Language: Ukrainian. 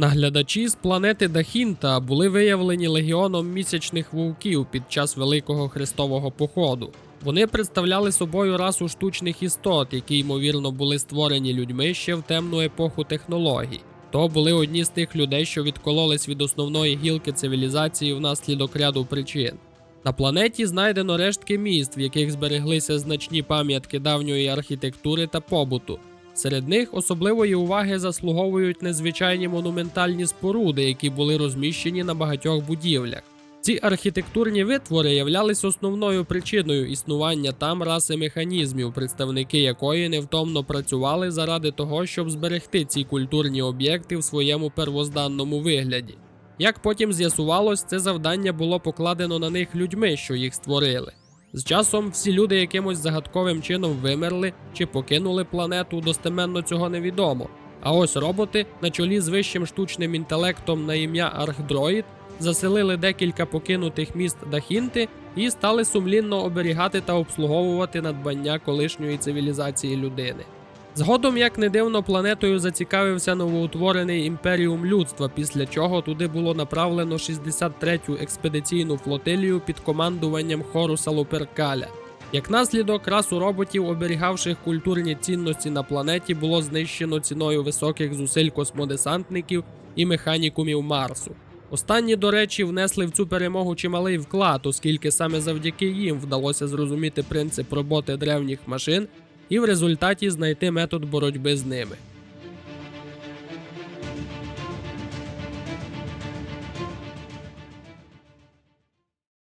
Наглядачі з планети Дахінта були виявлені легіоном місячних вовків під час Великого Хрестового походу. Вони представляли собою расу штучних істот, які ймовірно були створені людьми ще в темну епоху технологій. То були одні з тих людей, що відкололись від основної гілки цивілізації внаслідок ряду причин. На планеті знайдено рештки міст, в яких збереглися значні пам'ятки давньої архітектури та побуту. Серед них особливої уваги заслуговують незвичайні монументальні споруди, які були розміщені на багатьох будівлях. Ці архітектурні витвори являлись основною причиною існування там раси механізмів, представники якої невтомно працювали заради того, щоб зберегти ці культурні об'єкти в своєму первозданному вигляді. Як потім з'ясувалось, це завдання було покладено на них людьми, що їх створили. З часом всі люди якимось загадковим чином вимерли чи покинули планету, достеменно цього невідомо. А ось роботи на чолі з вищим штучним інтелектом на ім'я Архдроїд заселили декілька покинутих міст Дахінти і стали сумлінно оберігати та обслуговувати надбання колишньої цивілізації людини. Згодом, як не дивно, планетою зацікавився новоутворений імперіум людства, після чого туди було направлено 63-ю експедиційну флотилію під командуванням Хоруса Луперкаля. Як наслідок, расу роботів, оберігавших культурні цінності на планеті, було знищено ціною високих зусиль космодесантників і механікумів Марсу. Останні, до речі, внесли в цю перемогу чималий вклад, оскільки саме завдяки їм вдалося зрозуміти принцип роботи древніх машин і в результаті знайти метод боротьби з ними.